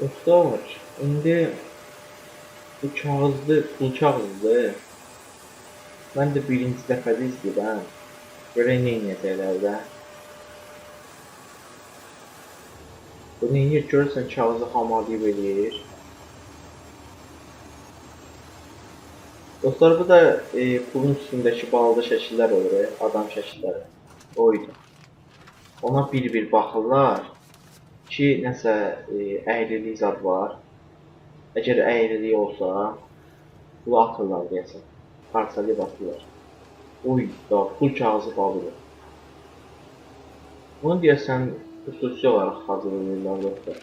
Dostlar, indi bu kağızlı, pul kağızlı. Mən də birinci dəfədə izləyirəm. Görək nə edəcəklər də. Bu nə edir? Görürsən kağızı hamarlayıb eləyir. Dostlar, bu da e, pulun üstündəki balaca şəkillər olur, e, adam şəkilləri. Oydu. Ona bir-bir baxırlar ki, nəsə e, əyrilik zad var. Əgər əyrilik olsa, bunu atırlar deyəsən. Parçalayıb atırlar. Uy, da pul kağızı balıdır. Bunu deyəsən xüsusi olaraq hazırlayırlar dostlar.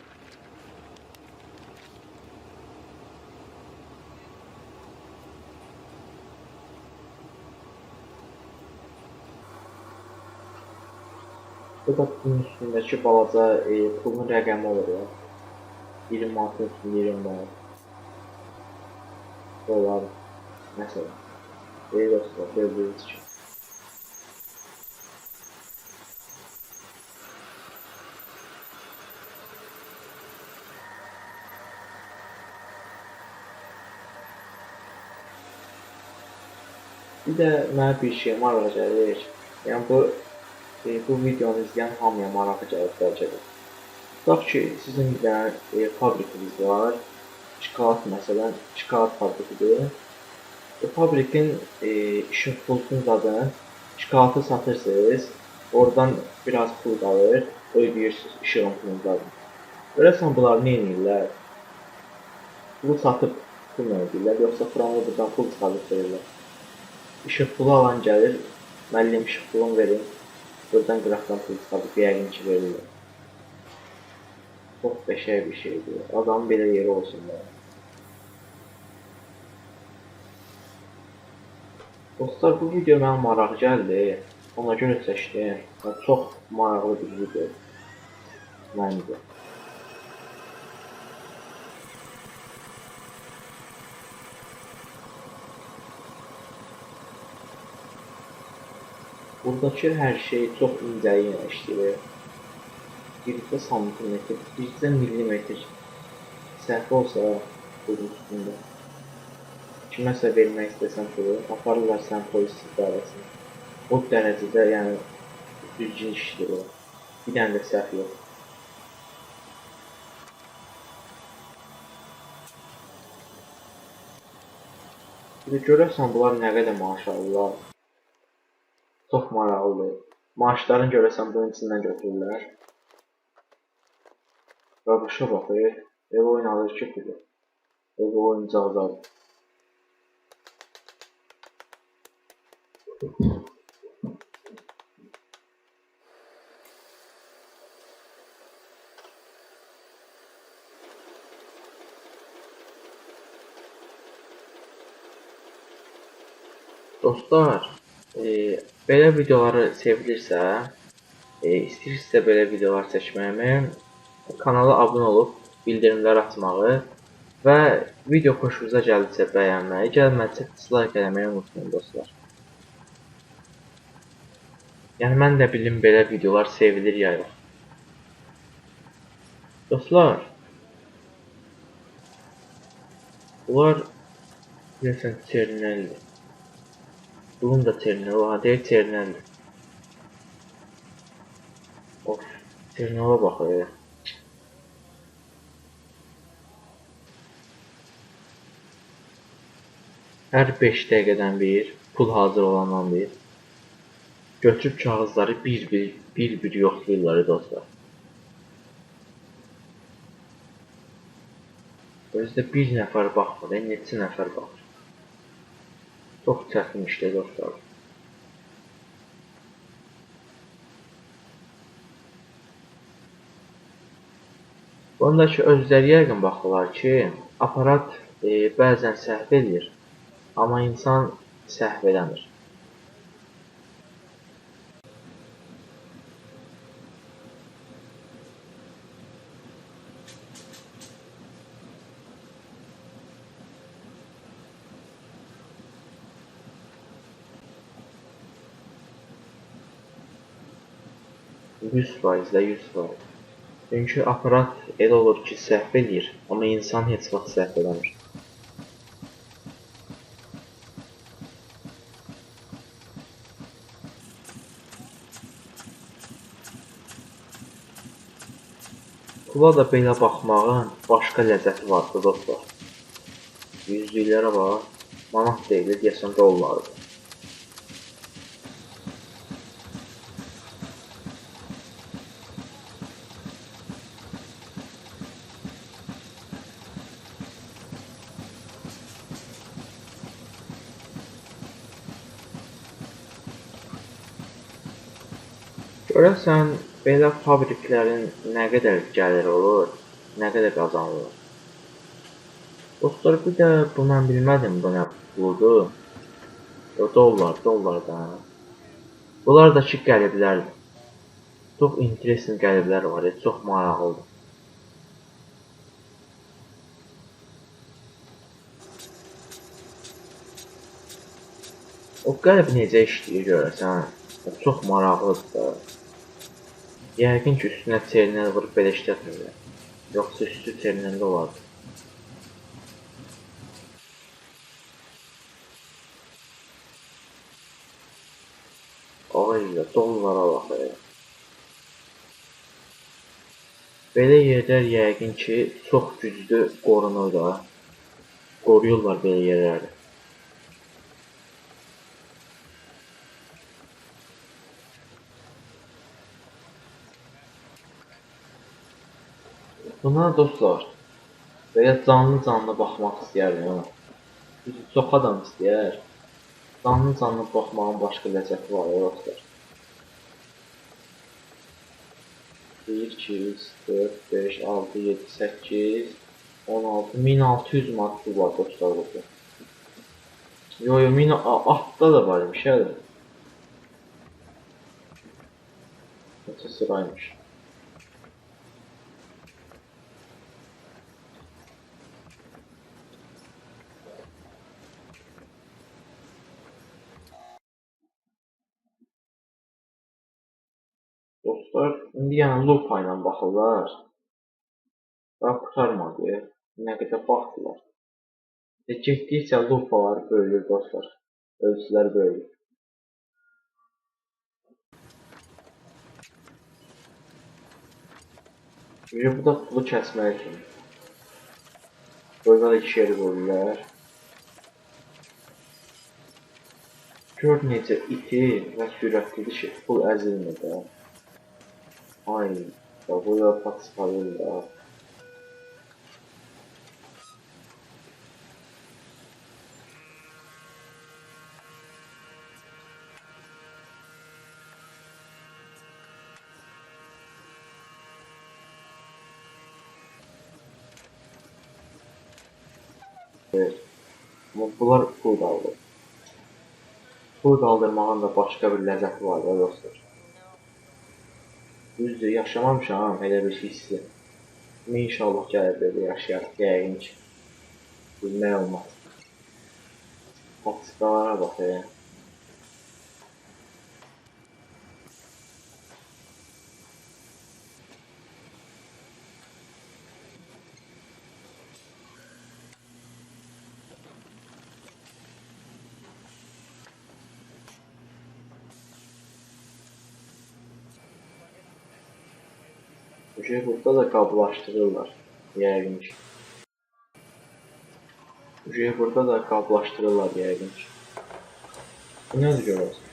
Bu da bunun üstündəki balaca e, pulun rəqəmi olur ya. 20 manatın üstündə 20 manat. Dolar. Məsələn. Ey dostlar, gördüyünüz kimi. Bir də mənə bir şey maraq gəlir. Yəni bu e, bu videonu izləyən hamıya maraq gəlir bəlkə. Tutaq ki, sizin bir dənə e, fabrikiniz var. Çikolat məsələn, çikolat fabrikidir. Bu fabrikin e, işin pulsunu zadın çikolatı satırsınız. Oradan biraz pul qalır, ödəyirsiniz işığın pulunu zadın. Görəsən bunlar nə edirlər? Pulu satıb pulla ödəyirlər, yoxsa fırlanı buradan pul çıxarıb verirlər? İşıq pulu alan gəlir, müəllim işıq pulunu verin, buradan pul çıxarıb yəqin ki verirlər. Çox qəşəng bir şeydir. Adamın belə yeri olsun da. Dostlar, bu video mənə maraq gəldi. Ona görə seçdim. Çox maraqlı bir video. Məncə. Buradakı hər şey çox incə yerləşdirir. Bircə santimetr, bircə millimetr səhv olsa bunun üstündə. Kiməsə vermək istəsən pulu, aparırlar sən polis idarəsinə. O dərəcədə, yəni düzgün işdir o. Bir dənə də səhv yox. Bir görəsən bunlar nə qədər maaş alırlar. Çox maraqlıdır. Maaşlarını görəsən bunun içindən götürürlər. Və başa baxır, ev oyun alır ki pulu. Ev oyuncaq alır. Dostlar, e, belə videoları sevilirsə, e, istəyirsinizsə belə videolar çəkməyimi, kanala abunə olub bildirimlər açmağı və video xoşunuza gəldisə bəyənməyi, gəlmədisə dislike eləməyi unutmayın dostlar. Yəni mən də bilim belə videolar sevilir ya yox. Dostlar, bunlar deyəsən çernəldir. Bunun da terminali var. Deyir terminaldir. Of. Terminala bax. E. Hər 5 dəqiqədən bir pul hazır olandan bir götürüb kağızları bir-bir bir-bir yoxlayırlar dostlar. Özdə bir nəfər baxmır, neçə nəfər baxır. Çox çətin işdir dostlar. Bundakı özləri yəqin baxırlar ki, aparat e, bəzən səhv edir, amma insan səhv eləmir. Yüz faizlə yüz faiz. Çünki aparat elə olur ki, səhv edir, amma insan heç vaxt səhv eləmir. Pula da belə baxmağın başqa ləzzəti vardı dostlar. Yüzlüklərə bax, manat deyil, deyəsən dollardır. Görəsən belə fabriklərin nə qədər gəliri olur, nə qədər qazanılır? Dostlar, bir də bu mən bilmədim bu nə puludur. O dollar, dollardan. Bunlar da ki qəliblərdir. Çox interesting qəliblər var, çox maraqlıdır. O qəlb necə işləyir görəsən? Çox maraqlıdır da. Yəqin ki, üstünə terminal vurub belə işlətmirlər. Yoxsa üstü terminalda olardı. Ay ya, dollara bax ya. Belə yerlər yəqin ki, çox güclü qorunur da. Qoruyurlar belə yerləri. Buna dostlar, belə canlı-canlı baxmaq istəyərdim ha. Düzdür, çox adam istəyər. Canlı-canlı baxmağın başqa ləzzəti var ya dostlar. 1, 2, 3, 4, 5, 6, 7, 8, 16, 1600 manat pul var dostlar burada. Yo yo, 1000 atda da varmış ya. Neçə sıraymış. Dostlar, indi yəni lupa ilə baxırlar. Daha qurtarmadı. Nə qədər baxdılar. Və getdikcə lupalar böyüyür dostlar. Ölçülər böyüyür. Bir bu da pulu kəsmək üçün. Burada da iki yeri qoyurlar. Gör necə iti və sürətlidir ki, pul əzilmir də. Ay, ya burada pat spalır da. Evet. Amma bunlar pul qaldır. Pul qaldırmağın da başqa bir ləzzəti var da dostlar. Düzdür, yaşamamışam elə bir hissi. Amma inşallah gəlir belə yaşayarıq, yəqin ki. Bilmək olmaz. Patikalara bax ya. Şey burada da qablaşdırırlar. Yəqin ki. Şey burada da qablaşdırırlar yəqin ki. Bu nədir görəsən?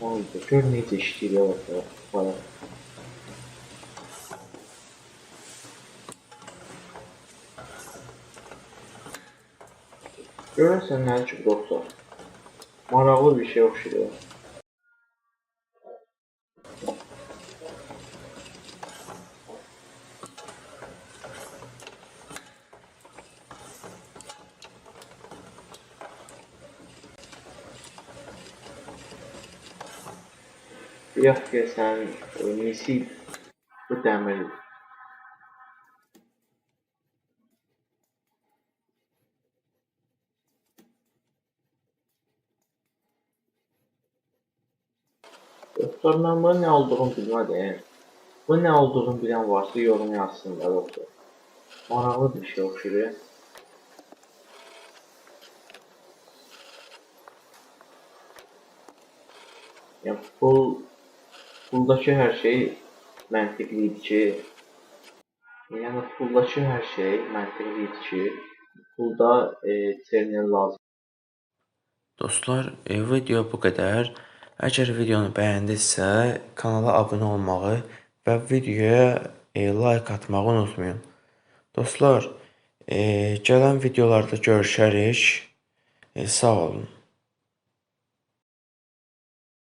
Hayda, gör necə işləyir ya bax. Bana. Görəsən nə üçün dostlar? Maraqlı bir şey oxşayır. Yox ki, sən nesi bu dəmir Dostlar, mən bunun nə olduğunu bilmədim. Bu nə olduğunu bilən varsa yorum yazsınlar dostlar. Maraqlı bir şey oxşuyur. Yəni pul puldakı hər şey məntiqli idi ki, yəni puldakı hər şey məntiqli idi ki, pulda e, terminal lazım. Dostlar, e, video bu qədər. Əgər videonu bəyəndinizsə, kanala abunə olmağı və videoya e, like atmağı unutmayın. Dostlar, e, gələn videolarda görüşərik. E, sağ olun.